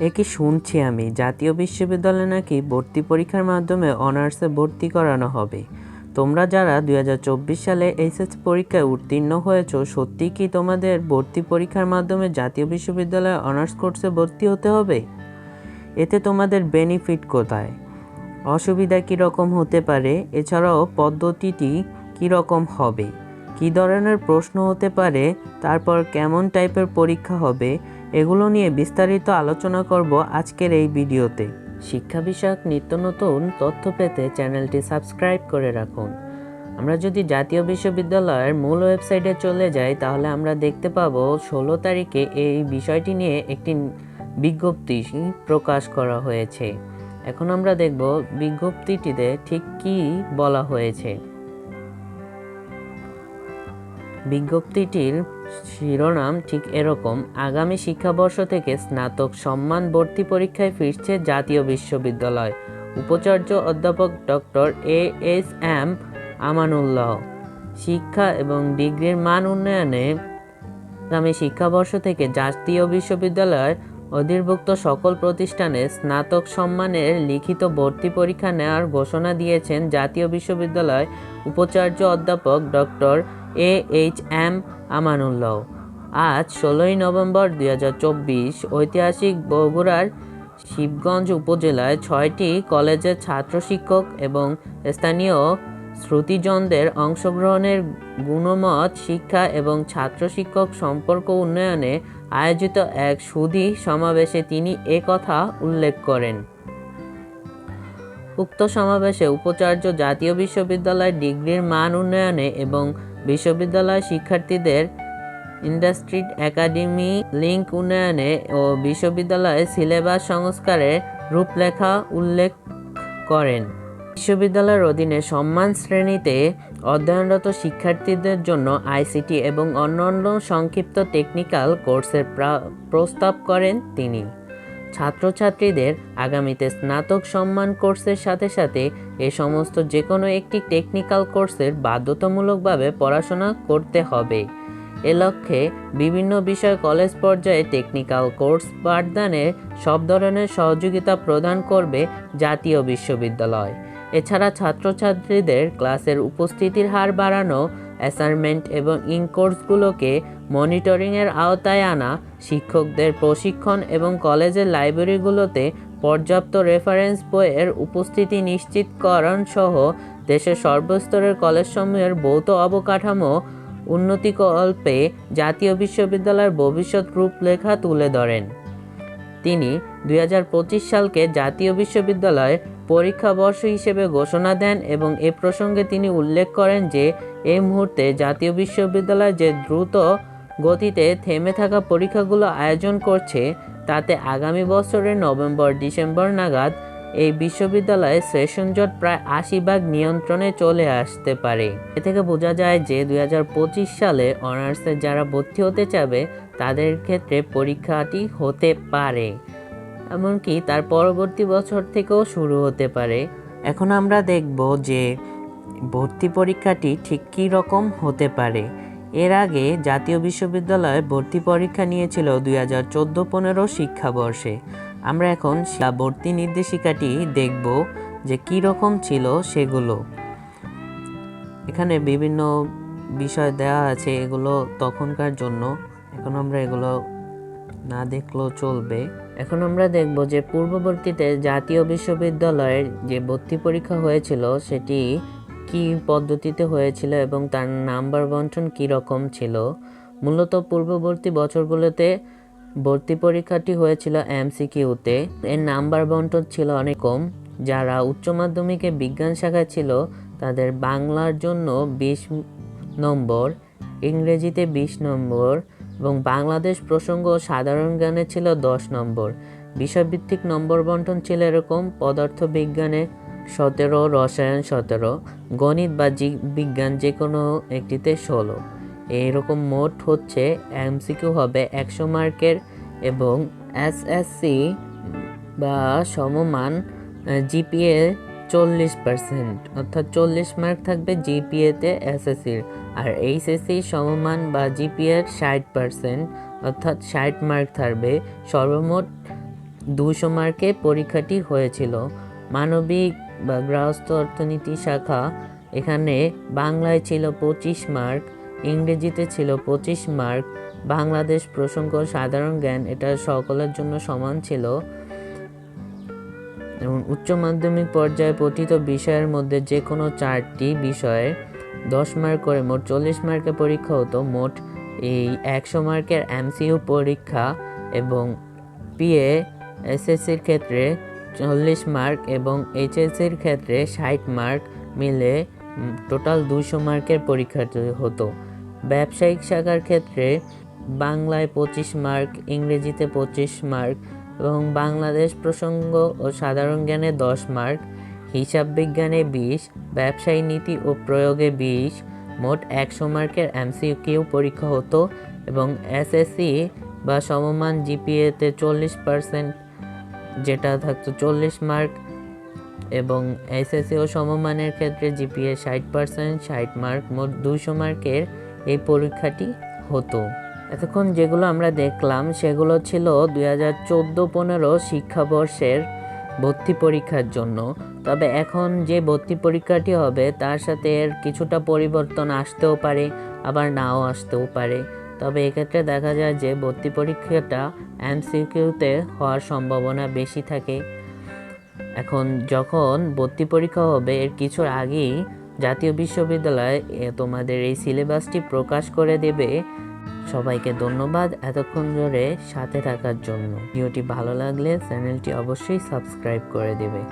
এ কি শুনছি আমি। জাতীয় বিশ্ববিদ্যালয়ে নাকি ভর্তি পরীক্ষার মাধ্যমে অনার্সে ভর্তি করানো হবে। তোমরা যারা দুই হাজার চব্বিশ সালে এইচএস পরীক্ষায় উত্তীর্ণ হয়েছো, সত্যি কি তোমাদের ভর্তি পরীক্ষার মাধ্যমে জাতীয় বিশ্ববিদ্যালয়ে অনার্স কোর্সে ভর্তি হতে হবে? এতে তোমাদের বেনিফিট কোথায়? অসুবিধা কীরকম হতে পারে? এছাড়াও পদ্ধতিটি কীরকম হবে? কী ধরনের প্রশ্ন হতে পারে, তারপর কেমন টাইপের পরীক্ষা হবে, এগুলো নিয়ে বিস্তারিত আলোচনা করব আজকের এই ভিডিওতে। শিক্ষা বিষয়ক নিত্য নতুন তথ্য পেতে চ্যানেলটি সাবস্ক্রাইব করে রাখুন। আমরা যদি জাতীয় বিশ্ববিদ্যালয়ের মূল ওয়েবসাইটে চলে যাই, তাহলে আমরা দেখতে পাব ষোলো তারিখে এই বিষয়টি নিয়ে একটি বিজ্ঞপ্তি প্রকাশ করা হয়েছে। এখন আমরা দেখব বিজ্ঞপ্তিটিতে ঠিক কী বলা হয়েছে। বিজ্ঞপ্তিটির শিরোনাম ঠিক এরকম। আগামী শিক্ষাবর্ষ থেকে স্নাতক সম্মান ভর্তি পরীক্ষায় ফিরছে জাতীয় বিশ্ববিদ্যালয়। উপাচার্য অধ্যাপক doctor A S M Amanullah. শিক্ষা এবং ডিগ্রির মান উন্নয়নে আগামী শিক্ষাবর্ষ থেকে জাতীয় বিশ্ববিদ্যালয়ের অধিভুক্ত সকল প্রতিষ্ঠানে স্নাতক সম্মানের লিখিত ভর্তি পরীক্ষা নেওয়ার ঘোষণা দিয়েছেন জাতীয় বিশ্ববিদ্যালয় উপাচার্য অধ্যাপক doctor A H M Amanullah. আজ ষোলোই নভেম্বর দুই ঐতিহাসিক বগুড়ার শিবগঞ্জ উপজেলায় ছয়টি কলেজের ছাত্র শিক্ষক এবং স্থানীয় শ্রুতিজনদের অংশগ্রহণের গুণমত, শিক্ষা এবং ছাত্র শিক্ষক সম্পর্ক উন্নয়নে আয়োজিত এক সুধী সমাবেশে তিনি এ কথা উল্লেখ করেন। উক্ত সমাবেশে উপাচার্য জাতীয় বিশ্ববিদ্যালয় ডিগ্রির মান উন্নয়নে এবং বিশ্ববিদ্যালয় শিক্ষার্থীদের ইন্ডাস্ট্রি একাডেমি, লিঙ্ক উন্নয়নে ও বিশ্ববিদ্যালয়ে সিলেবাস সংস্কারের রূপলেখা উল্লেখ করেন। বিশ্ববিদ্যালয়ের অধীনে সম্মান শ্রেণীতে অধ্যয়নরত শিক্ষার্থীদের জন্য আইসিটি এবং অন্যান্য সংক্ষিপ্ত টেকনিক্যাল কোর্সের প্রস্তাব করেন তিনি। ছাত্রছাত্রীদের আগামীতে স্নাতক সম্মান কোর্সের সাথে সাথে এ সমস্ত যে কোনো একটি টেকনিক্যাল কোর্সের বাধ্যতামূলকভাবে পড়াশোনা করতে হবে। এ লক্ষ্যে বিভিন্ন বিষয় কলেজ পর্যায়ে টেকনিক্যাল কোর্স পাঠদানে সব ধরনের সহযোগিতা প্রদান করবে জাতীয় বিশ্ববিদ্যালয়। এছাড়া ছাত্রছাত্রীদের ক্লাসের উপস্থিতির হার বাড়ানো অ্যাসাইনমেন্ট এবং ইন কোর্সগুলোকে মনিটরিংয়ের আওতায় আনা, শিক্ষকদের প্রশিক্ষণ এবং কলেজের লাইব্রেরিগুলোতে পর্যাপ্ত রেফারেন্স বইয়ের উপস্থিতি নিশ্চিতকরণ সহ দেশের সর্বস্তরের কলেজসমূহের ভৌত অবকাঠামো উন্নতিকল্পে জাতীয় বিশ্ববিদ্যালয়ের ভবিষ্যৎ রূপলেখা তুলে ধরেন। তিনি দুই হাজার পঁচিশ সালকে জাতীয় বিশ্ববিদ্যালয় পরীক্ষা বর্ষ হিসেবে ঘোষণা দেন এবং এ প্রসঙ্গে তিনি উল্লেখ করেন যে এই মুহূর্তে জাতীয় বিশ্ববিদ্যালয় যে দ্রুত গতিতে থেমে থাকা পরীক্ষাগুলো আয়োজন করছে, তাতে আগামী বছরের নভেম্বর ডিসেম্বর নাগাদ এই বিশ্ববিদ্যালয়ে সেশন জট প্রায় আশি ভাগ নিয়ন্ত্রণে চলে আসতে পারে। এ থেকে বোঝা যায় যে দু হাজার পঁচিশ সালে অনার্সে যারা ভর্তি হতে চাবে, তাদের ক্ষেত্রে পরীক্ষাটি হতে পারে। এমনকি তার পরবর্তী বছর থেকেও শুরু হতে পারে। এখন আমরা দেখব যে ভর্তি পরীক্ষাটি ঠিক কী রকম হতে পারে। এর আগে জাতীয় বিশ্ববিদ্যালয়ে ভর্তি পরীক্ষা নিয়েছিল দুই হাজার চোদ্দ পনেরো শিক্ষাবর্ষে। আমরা এখন ভর্তি নির্দেশিকাটি দেখব যে কী রকম ছিল সেগুলো। এখানে বিভিন্ন বিষয় দেওয়া আছে এগুলো তখনকার জন্য। এখন আমরা এগুলো না দেখলেও চলবে। এখন আমরা দেখব যে পূর্ববর্তীতে জাতীয় বিশ্ববিদ্যালয়ের যে ভর্তি পরীক্ষা হয়েছিল, সেটি কি পদ্ধতিতে হয়েছিল এবং তার নাম্বার বন্টন কী রকম ছিল? মূলত পূর্ববর্তী বছরগুলোতে ভর্তি পরীক্ষাটি হয়েছিল এমসিকিউতে। এর নাম্বার বন্টন ছিল অনেক কম। যারা উচ্চ মাধ্যমিকে বিজ্ঞান শাখায় ছিল, তাদের বাংলার জন্য বিশ নম্বর, ইংরেজিতে বিশ নম্বর এবং বাংলাদেশ প্রসঙ্গ সাধারণ জ্ঞানে ছিল দশ নম্বর। বিষয়ভিত্তিক নম্বর বন্টন ছিল এরকম পদার্থ বিজ্ঞানে সতেরো, রসায়ন সতেরো, গণিত বা বিজ্ঞান যে কোনো একটিতে ষোলো। এইরকম মোট হচ্ছে এমসিকিউ হবে একশো মার্কের এবং এসএসসি বা সমমান জিপিএ চল্লিশ পার্সেন্ট অর্থাৎ চল্লিশ মার্ক থাকবে জিপিএতে এসএসসির আর এইচএসসি সমমান বা জিপিএর ষাট পার্সেন্ট অর্থাৎ ষাট মার্ক থাকবে। সর্বমোট দুশো মার্কে পরীক্ষাটি হয়েছিল। মানবিক বা গৃহস্থ অর্থনীতি শাখা এখানে বাংলায় ছিল পঁচিশ মার্ক ইংরেজিতে ছিল পঁচিশ মার্ক বাংলাদেশ প্রসঙ্গ সাধারণ জ্ঞান এটা সকলের জন্য সমান ছিল। এবং উচ্চ মাধ্যমিক পর্যায়ে পঠিত বিষয়ের মধ্যে যে কোনো চারটি বিষয়ে দশ মার্ক করে মোট চল্লিশ মার্কের পরীক্ষা হতো। মোট এই একশো মার্কের এমসিইউ পরীক্ষা এবং পিএ, এসএসসির ক্ষেত্রে চল্লিশ মার্ক এবং এইচএসসির ক্ষেত্রে ষাট মার্ক মিলে টোটাল দুশো মার্কের পরীক্ষা হতো। ব্যবসায়িক শাখার ক্ষেত্রে বাংলায় পঁচিশ মার্ক, ইংরেজিতে পঁচিশ মার্ক এবং বাংলাদেশ প্রসঙ্গ ও সাধারণ জ্ঞানে দশ মার্ক, হিসাব বিজ্ঞানে বিশ, ব্যবসায়ী নীতি ও প্রয়োগে বিশ, মোট একশো মার্কের এমসিকিউ পরীক্ষা হতো এবং এসএসসি বা সমমান জিপিএতে চল্লিশ পার্সেন্ট যেটা থাকতো চল্লিশ মার্ক এবং এসএসসি ও সমমানের ক্ষেত্রে জিপিএ ষাট পার্সেন্ট, ষাট মার্ক, মোট দুশো মার্কের এই পরীক্ষাটি হতো। এতক্ষণ যেগুলো আমরা দেখলাম, সেগুলো ছিল দুই হাজার চোদ্দ পনেরো শিক্ষাবর্ষের ভর্তি পরীক্ষার জন্য। তবে এখন যে ভর্তি পরীক্ষাটি হবে, তার সাথে এর কিছুটা পরিবর্তন আসতেও পারে, আবার নাও আসতেও পারে। তবে এক্ষেত্রে দেখা যায় যে ভর্তি পরীক্ষাটা এমসিকিউতে হওয়ার সম্ভাবনা বেশি থাকে। এখন যখন ভর্তি পরীক্ষা হবে, এর কিছুর আগেই জাতীয় বিশ্ববিদ্যালয় তোমাদের এই সিলেবাসটি প্রকাশ করে দেবে। সবাইকে ধন্যবাদ এতক্ষণ ধরে সাথে থাকার জন্য। ভিডিওটি ভালো লাগলে চ্যানেলটি অবশ্যই সাবস্ক্রাইব করে দেবে।